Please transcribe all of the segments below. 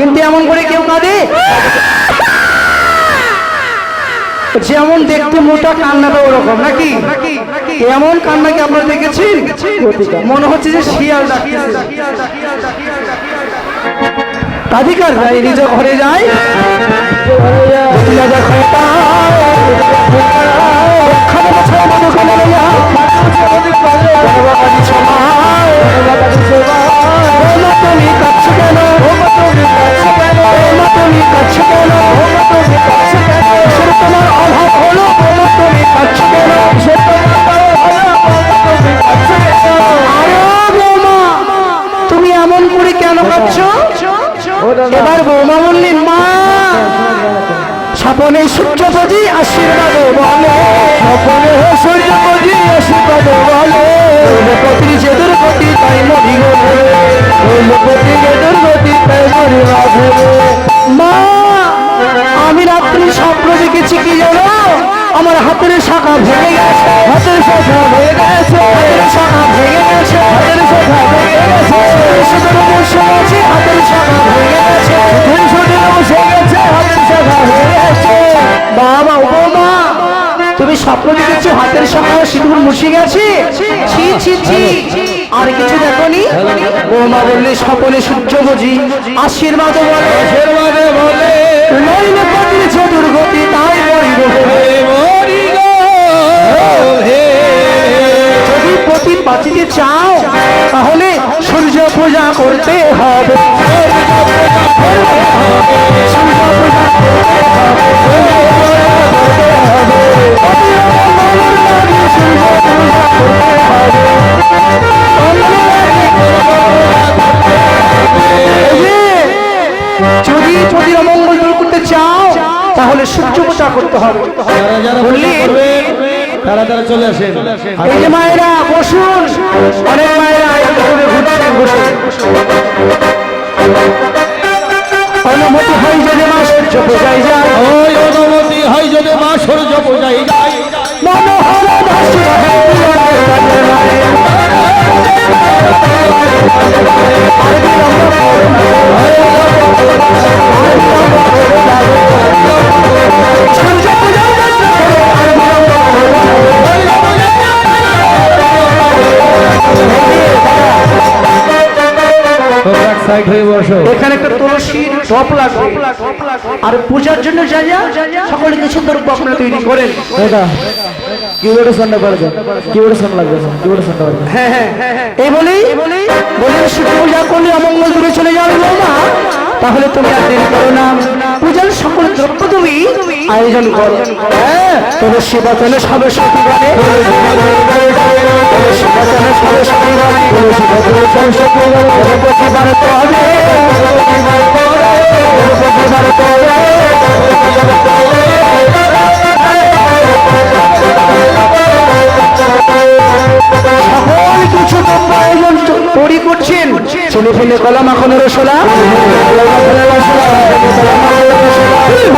কিন্তু এমন করে কেউ কাঁদে? যেমন দেখতে মোটা কান্নাটা ওরকম নাকি? এমন কান্না কি আপনারা দেখেছেন? মনে হচ্ছে যে শিয়াল ডাকতেছে। রাধিকার ভাই নিজ ঘরে যায় রাজা খোঁটা, এবার বৌমা বললেন মা। স্বপনে সূর্যপতি আশীর্বাদ সাপনে স্বপনে সূর্যপতি। মুছে গেছে? ছি ছি ছি আর কিছু দেখনি? বৌমা বললে সকলে সূর্য বুঝি আশীর্বাদ বলে। আশীর্বাদ বলে। নইলে পতির যে তাই মরিব। যদি পতি বাঁচিতে চাও তাহলে সূর্য পূজা করতে হবে। যারা যারা বললি? করবেন তারা তারা চলে আসেন। এই যে মায়েরা বসুন। অনেক মায়েরা ঘুরছেন বসুন অনুমতি হয় যদি মা সূর্য পূজায় যায় ওই অনুমতি হয় যদি সাইড হয়ে বসো। এখানে একটা তুলসীর টপ লাগবে। আর পূজার জন্য যা যা দ্রব্য আপনারা তৈরি করেন। কিবোর্ডে পারবে কিবোর্ডে লাগবে কিবোর্ডে পারবে হ্যাঁ হ্যাঁ এই বলেই বলে শিব পূজা করলে অমঙ্গল দূরে চলে যাবে বৌমা। তাহলে তুমি আর দেরি করো না। আয়োজন করো। হ্যাঁ তবে সবে সবে সতী বলে তবে শিবাচলে সবে তৈরি করছেন। ছেলে ফেলে কলা মাখন রসোলা।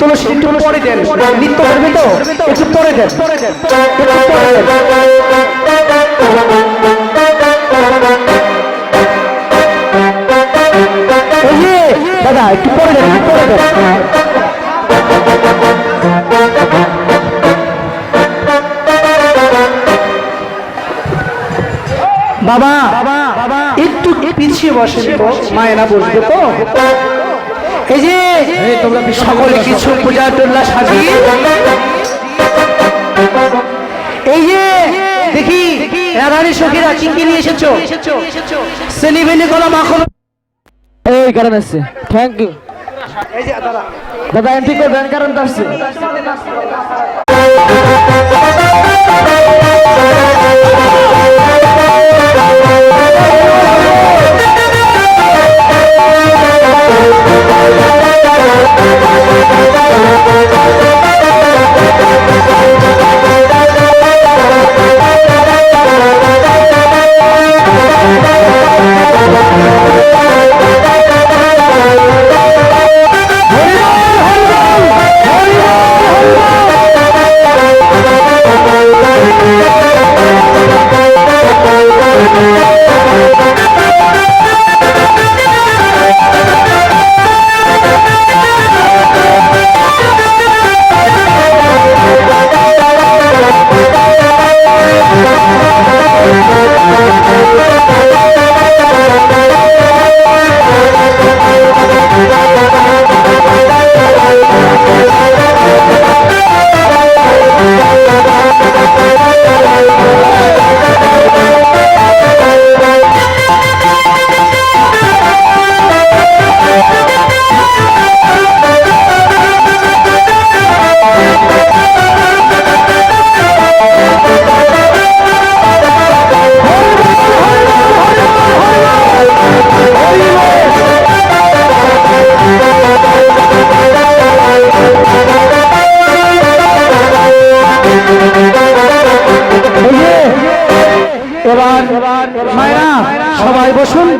তুলসী একটু পরে দেন। নৃত্য করবে তো একটু পরে দেন। একটু পরে দেন। দাদা একটু পরে দেন একটু পরে দেন। বাবা বাবা একটু পিছিয়ে বসে তো মায়েরা বসবে তো। এই যে তোমরা সকলে কিছু পূজা টুল্লা সাজিয়ে এই যে দেখি রাধারি সখীরা কি কি নিয়ে এসেছ? সেলিভেলি গলা মাখন। এই কারণ আছে থ্যাংক ইউ দাদা এন্ট্রি করবেন কারণ আসছে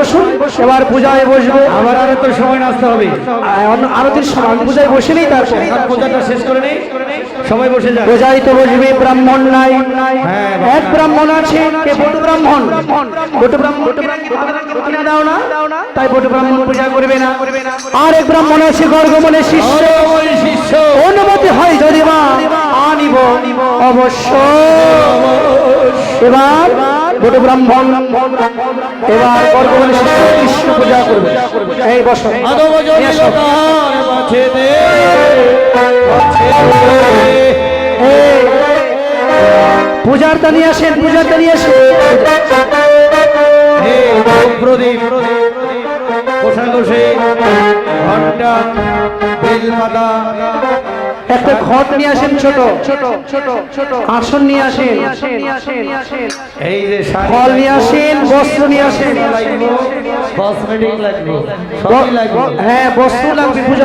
বসুন এবার পূজায় বসবো। আবার আর তো সময় আসতে হবে। আর আরতির সময় পূজায় বসে নেই তারপর। পূজাটা শেষ করে নেই সবাই বসে যান পূজায় তো বসবে ব্রাহ্মণ নাই। হ্যাঁ, এক ব্রাহ্মণ। আছে কে বটু ব্রাহ্মণ? বটু ব্রাহ্মণ দাও না। তাই বটু ব্রাহ্মণ পূজা করবে না। আর এক ব্রাহ্মণ আছে গর্গমনের শিষ্য। শিষ্য। অনুমতি হয় যদি বা আনিব। অবশ্য। এবার বটু ব্রাহ্মণ। এবার গর্গমনের কৃষ্ণ পূজা করবে এই বসো পূজার নিয়ে আসেন পূজার নিয়ে আসেন হে প্রদীপ কোষাঘোষে ঘণ্টা বেলপাতা একটা ঘট নিয়ে আসেন ছোট। ছোট ছোট ছোট। আসন নিয়ে আসেন। এই যে ফল নিয়ে আসেন বস্ত্র নিয়ে আসেন। কসমেটিক লাগবে সবই লাগবে। হ্যাঁ বস্ত্র লাগবে পূজা